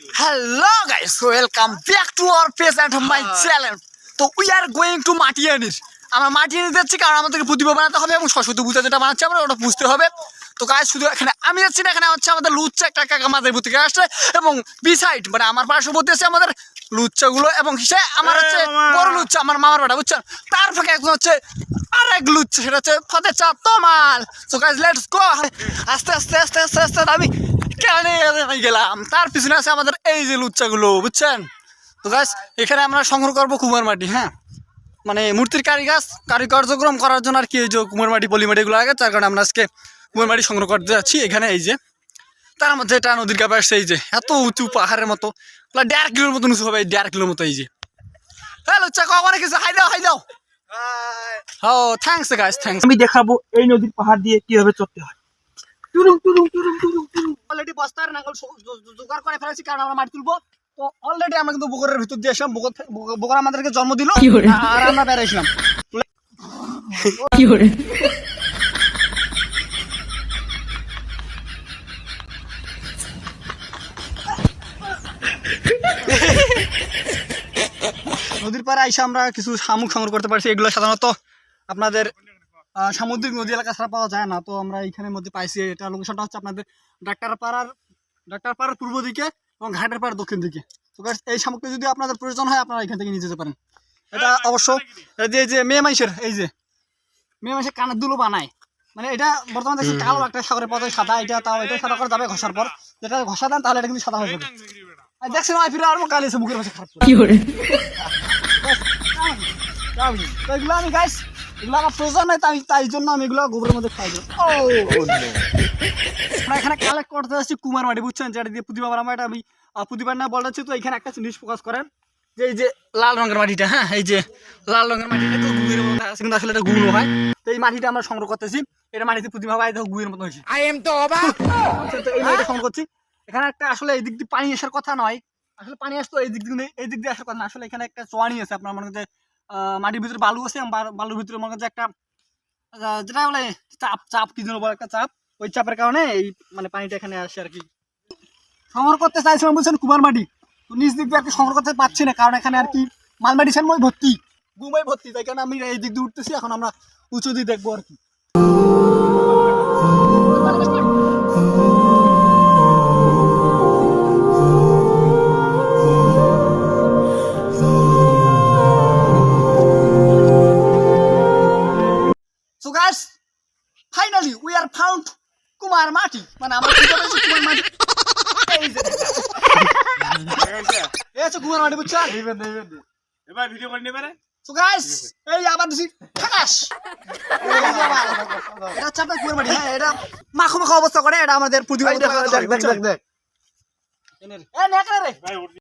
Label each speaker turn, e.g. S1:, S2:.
S1: Hello guys, welcome back to our page and my channel. তো we are going to মাটিয়ানির আমরা মাটিয়ানি যাচ্ছি কারণ আমাদেরকে প্রতিভা বানাতে হবে এবং সরস্বতী পূজা যেটা বানাচ্ছি আমরা ওটা বুঝতে হবে। তো গাছ শুধু এখানে আমি যাচ্ছি না এখানে হচ্ছে আমাদের লুচ্চা একটা কাকা মাদের থেকে আসছে এবং বি সাইড মানে আমার পার্শ্ববর্তী আছে আমাদের লুচ্চাগুলো এবং সে আমার হচ্ছে বড় লুচ্চা আমার মামার বাড়া বুঝছেন? তার ফাঁকে একজন হচ্ছে আরেক লুচ্চা সেটা হচ্ছে ফতে চা তোমাল। তো গাছ লেটস গো আস্তে আস্তে আস্তে আস্তে আস্তে আমি কেন গেলাম। তার পিছনে আছে আমাদের এই যে লুচ্চাগুলো বুঝছেন? তো গাছ এখানে আমরা সংগ্রহ করব কুমার মাটি হ্যাঁ? মানে মূর্তির কারিগাছ কারিকার্যক্রম করার জন্য আর কি এই যে কুমার মাটি পলি মাটি এগুলো আগে তার কারণে আমরা আজকে কুমার মাটি সংগ্রহ করতে যাচ্ছি এখানে এই যে। তার মধ্যে এটা নদীর কাপে আসছে এই যে এত উঁচু পাহাড়ের মতো প্রায় দেড় কিলোর মতন উঁচু হবে এই দেড় কিলোর মতো এই যে। হ্যাঁ লুচ্চা কখনো কিছু হাই দাও হাই দাও। ও থ্যাংকস গাইস থ্যাংকস
S2: আমি দেখাবো এই নদীর পাহাড় দিয়ে কীভাবে চড়তে হয়। টুরুম টুরুম টুরুম টুরুম টুরুম
S1: অলরেডি বস্তার নাঙ্গল সো- জো- জো- জোগাড় করে ফেলেছি কারণ আমরা মাটি তুলবো। তো অলরেডি আমরা কিন্তু বুকরের ভিতর দিয়ে আসলাম বুকর থে- বুক- বুকর আমাদেরকে জন্ম দিল। আর আমরা বেড়াইছিলাম। নদীর পাড়ে আইসা আমরা কিছু শামুক সংগ্রহ করতে পারছি। এগুলো সাধারণত আপনাদের সামুদ্রিক নদী এলাকা ছাড়া পাওয়া যায় না। তো আমরা এইখানের মধ্যে পাইছি। এটা লোকেশনটা হচ্ছে আপনাদের ডাক্তার পাড়ার ডাক্তার পাড়ার পূর্ব দিকে এবং ঘাটের পাড়ার দক্ষিণ দিকে। তো এই সামগ্রী যদি আপনাদের প্রয়োজন হয় আপনারা এখান থেকে নিয়ে যেতে পারেন। এটা অবশ্য এটা যে যে মেয়ে মাইসের এই যে মেয়ে মাইসের কানের দুলো বানায়। মানে এটা বর্তমানে দেখছি কালো একটা সাগরের পথে সাদা এটা তাও এটা সাদা করে যাবে ঘষার পর। যেটা ঘষা দেন তাহলে এটা কিন্তু সাদা হয়ে যাবে। আর দেখছেন ভাই ফিরে আর কালি মুখের পাশে খারাপ করে। এগুলো আমি গাইস এগুলো আমার প্রয়োজন নাই তাই তাই জন্য আমি এগুলো গোবরের মধ্যে খাই দিই আমরা এখানে কালেক্ট করতে যাচ্ছি কুমার মাটি বুঝছেন? যেটা দিয়ে প্রতিভা বানাবো এটা আমি প্রতিবার না বলতে তো এখানে একটা জিনিস ফোকাস করেন। যে এই যে লাল রঙের মাটিটা হ্যাঁ এই যে লাল রঙের মাটিটা তো গুয়ের মতো আছে কিন্তু আসলে এটা গুলো হয়। তো এই মাটিটা আমরা সংগ্রহ করতেছি। এটা মাটিতে প্রতিভা পাই দেখো গুয়ের মতো হয়েছে।
S3: I am তো অবাক।
S1: তো এই মাটিটা সংগ্রহ করছি। এখানে একটা আসলে এই দিক দিয়ে পানি আসার কথা নয়। আসলে পানি আসতো এই দিক দিয়ে এই দিক দিয়ে আসার কথা না। আসলে এখানে একটা চোয়ানি আছে আপনার মনে আহ, মাটির ভিতরে বালু আছে বালুর ভিতরে মনে হচ্ছে একটা যেটা বলে চাপ চাপ কি জন্য একটা চাপ? ওই চাপের কারণে এই মানে পানিটা এখানে আসে আর কি। সংগ্রহ করতে চাইছিলাম বলছেন কুমার মাটি। তো নিজ দিক দিয়ে আর কি সংগ্রহ করতে পারছি না, কারণ এখানে আর কি মালমাটি সেনময় ভর্তি। গুমাই ভর্তি, তাই কারণে আমি এই দিক দিয়ে উঠতেছি, এখন আমরা উঁচু দিয়ে দেখব আর কি। So guys, finally we are found. Kumar মাটি মানে আমরা খুঁজে পেয়েছি কুমার মাটি এই যে এই হচ্ছে কুমার মাটি বুঝছ
S2: এবার ভিডিও করে নেবে
S1: So guys, এই যে আবার দিছি ঠাকাস এই যে আবার। এটা হচ্ছে আপনার কুমার মাটি হ্যাঁ এটা মাখো মাখো অবস্থা করে এটা আমাদের প্রতিভা
S2: দেখ দেখ দেখ দেখ
S1: এ নেকড়ে রে